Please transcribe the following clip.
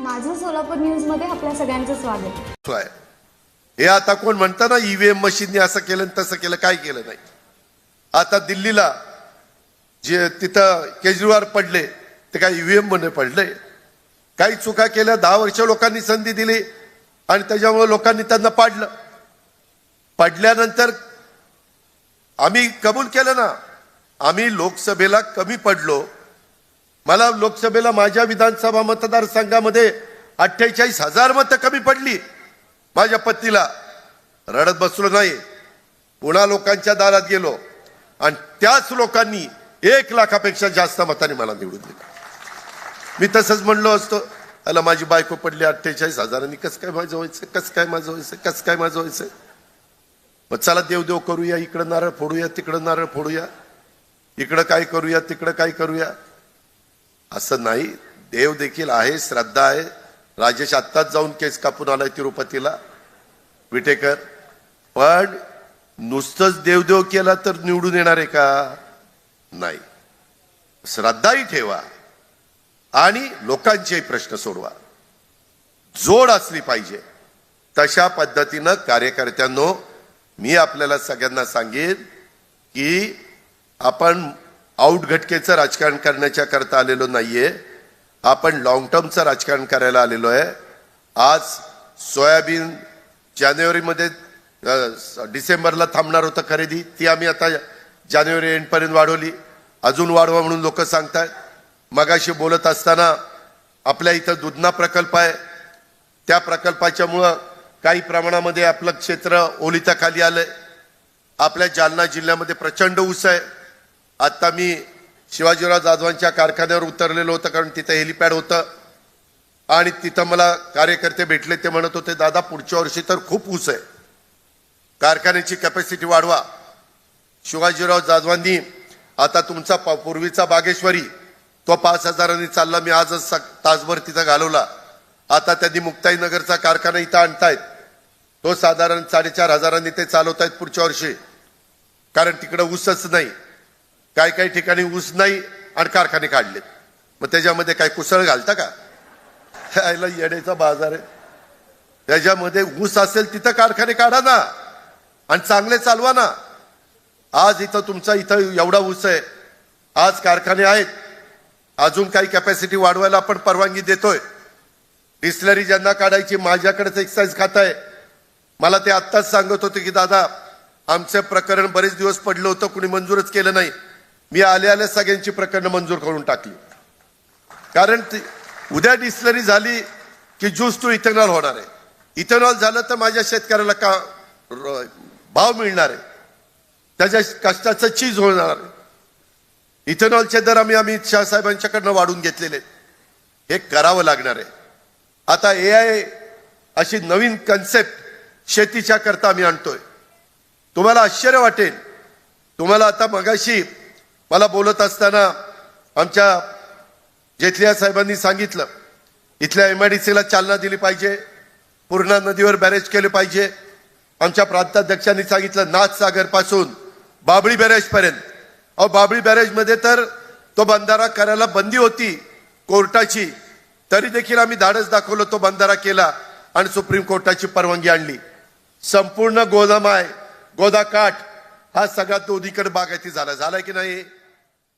माझं सोलापूर न्यूजमध्ये आपल्या सगळ्यांचं स्वागत. हे आता कोण म्हणता ना ईव्हीएम मशीनने असं केलं आणि तसं केलं काय केलं नाही. आता दिल्लीला जे तिथं केजरीवाल पडले ते काय ईव्हीएममध्ये पडले. काही चुका केल्या दहा वर्ष लोकांनी संधी दिली आणि त्याच्यामुळे लोकांनी त्यांना पाडलं. पडल्यानंतर आम्ही कबूल केलं ना आम्ही लोकसभेला कमी पडलो मला लोकसभेला माझ्या विधानसभा मतदारसंघामध्ये अठ्ठेचाळीस हजार मतं कमी पडली. माझ्या पत्नीला रडत बसलो नाही. पुन्हा लोकांच्या दारात गेलो. आणि त्याच लोकांनी एक लाखापेक्षा जास्त मताने मला निवडून दिलं. मी तसंच म्हणलो असतो अला माझी बायको पडली अठ्ठेचाळीस हजारांनी कसं काय माझं व्हायचं? कसं काय माझं व्हायचं? कसं काय माझं व्हायचं? मग चला देवदेव करूया इकडं नारळ फोडूया तिकडं नारळ फोडूया. इकडं काय करूया तिकडं काय करूया? असं नाही. देव देखील आहे श्रद्धा आहे. राजेश आत्ताच जाऊन केस कापून आलाय तिरुपतीला. विटेकर पण नुसतंच देवदेव केला तर निवडून येणार आहे का? नाही. श्रद्धाही ठेवा आणि लोकांचेही प्रश्न सोडवा. जोड असली पाहिजे. तशा पद्धतीनं कार्यकर्त्यांनो मी आपल्याला सगळ्यांना सांगेन की आपण आउटघटकेचं राजकारण करण्याच्या करता आलेलो नाहीये. आपण लॉंग टर्मचं राजकारण करायला आलेलो आहे. आज सोयाबीन जानेवारीमध्ये डिसेंबरला थांबणार होतं खरेदी. ती आम्ही आता जानेवारी एंडपर्यंत वाढवली. अजून वाढवा म्हणून लोक सांगतात मगाशी बोलत असताना आपल्या इथं दुधना प्रकल्प आहे. त्या प्रकल्पाच्यामुळं काही प्रमाणामध्ये आपलं क्षेत्र ओलिताखाली आलंय. आपल्या जालना जिल्ह्यामध्ये प्रचंड ऊस आहे. आत्ता मी शिवाजीराव जाधवांच्या कारखान्यावर उतरलेलो होतं कारण तिथं हेलिपॅड होतं. आणि तिथं मला कार्यकर्ते भेटले ते म्हणत होते दादा पुढच्या वर्षी तर खूप ऊस आहे. कारखान्याची कॅपॅसिटी वाढवा. शिवाजीराव जाधवांनी आता तुमचा पूर्वीचा बागेश्वरी तो पाच हजारांनी चालला मी आजच स- तासभर तिथं घालवला. आता त्यांनी मुक्ताईनगरचा कारखाना इथं आणतायत. तो साधारण साडेचार हजारांनी ते चालवतायत पुढच्या वर्षी. कारण तिकडं ऊसच नाही. काही काही ठिकाणी ऊस नाही आणि कारखाने काढलेत. मग त्याच्यामध्ये काय कुसळ घालता का? यायला येण्याचा बाजार आहे. त्याच्यामध्ये ऊस असेल तिथं कारखाने काढा ना. आणि चांगले चालवा ना. आज इथं तुमचा इथं एवढा ऊस आहे. आज कारखाने आहेत. अजून काही कॅपॅसिटी वाढवायला आपण परवानगी देतोय. डिस्लरी ज्यांना काढायची माझ्याकडेच एक्साईज खात आहे. मला ते आत्ताच सांगत होते की दादा आमचं प्रकरण बरेच दिवस पडलं होतं. कुणी मंजूरच केलं नाही. मी आले आले सगळ्यांची प्रकरणं मंजूर करून टाकली. कारण उद्या डिस्लरी झाली की ज्यूस टू इथेनॉल होणार आहे. इथेनॉल झालं तर माझ्या शेतकऱ्याला का भाव मिळणार आहे. त्याच्या कष्टाचं चीज होणार आहे. इथेनॉलचे दर आम्ही अमित शाह साहेबांच्याकडनं वाढून घेतलेले हे करावं लागणार आहे. आता ए आय अशी नवीन कन्सेप्ट शेतीच्या करता आम्ही आणतोय. तुम्हाला आश्चर्य वाटेल. तुम्हाला आता मगाशी मला बोलत असताना आमच्या जेथलिया साहेबांनी सांगितलं इथल्या एमआयडीसीला चालना दिली पाहिजे पूर्णा नदीवर बॅरेज केले पाहिजे. आमच्या प्रांताध्यक्षांनी सांगितलं नाथपासून बाबळी बॅरेजपर्यंत अहो बाबळी बॅरेजमध्ये तर तो बंधारा करायला बंदी होती कोर्टाची. तरी देखील आम्ही धाडस दाखवलं तो बंधारा केला आणि सुप्रीम कोर्टाची परवानगी आणली. संपूर्ण गोदामाय गोदाकाठ हा सगळा दोन्हीकडे बागायती झाला. झाला की नाही?